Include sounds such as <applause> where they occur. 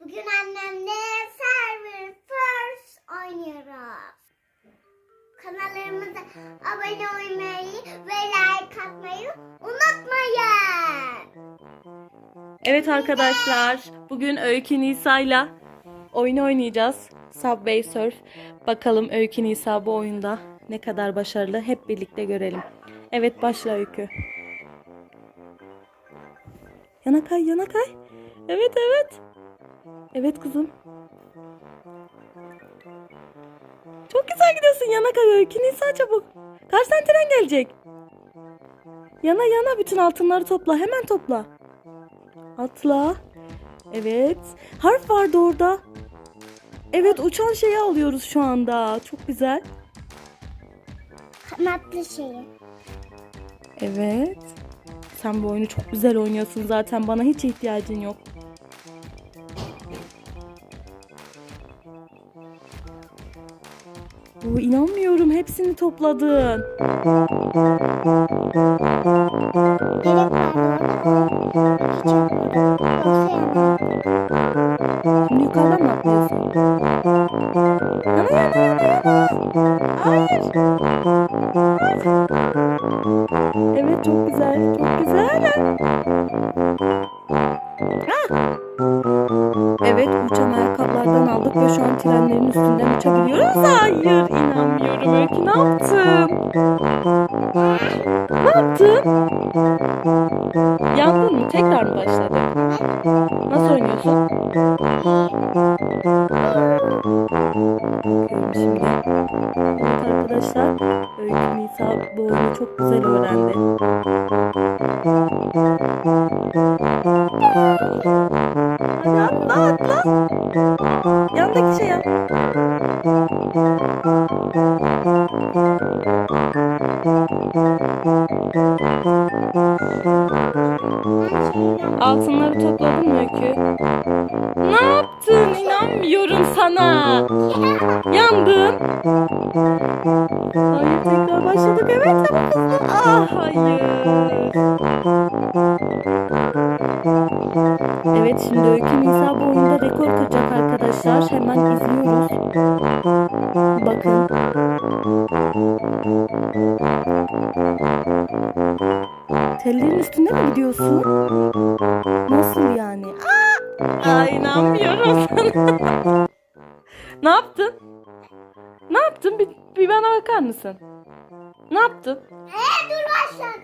Bugün annemle Server First oynuyoruz. Kanallarımıza abone olmayı ve like atmayı unutmayın. Evet arkadaşlar, bugün Öykü Nisa'yla oyun oynayacağız. Subway Surf. Bakalım Öykü Nisa bu oyunda ne kadar başarılı hep birlikte görelim. Evet başla Öykü. Yana kay, yana kay. Evet, evet. Evet kızım. Çok güzel gidiyorsun yana kay Öykü Nisa çabuk. Karşıdan tren gelecek. Yana yana bütün altınları topla. Hemen topla. Atla. Evet. Harf vardı orada. Evet uçan şeyi alıyoruz şu anda. Çok güzel. Kanatlı şeyi. Evet. Sen bu oyunu çok güzel oynuyorsun zaten. Bana hiç ihtiyacın yok. Oo, inanmıyorum. Hepsini topladın. Şimdi yukarıdan mı. Evet çok güzel. Çok ve şu an trenlerin üstünden uçabiliyoruz. Hayır inanmıyorum Öykü ne yaptın? Ne yaptın? Yandın mı? Tekrar mı başladın? Nasıl oynuyorsun? Bakıyorum şimdi. Evet arkadaşlar Öykü Nisa bu oyunu çok güzel öğrendi. Yandaki şey. Altınları topladın mı Öykü? Ne yaptın? İnanmıyorum sana. Yandın. Hayır tekrar başladık. Evet çabuk hızlı. Ah hayır. Evet şimdi Öykü Nisa arkadaşlar. Hemen izliyoruz. Bakın. Tellerin üstünde mi gidiyorsun? Nasıl yani? Aa! Ay inanmıyorum <laughs> ne yaptın? Ne yaptın? Bir, bir bana bakar mısın? Ne yaptın? Ee dur başladım.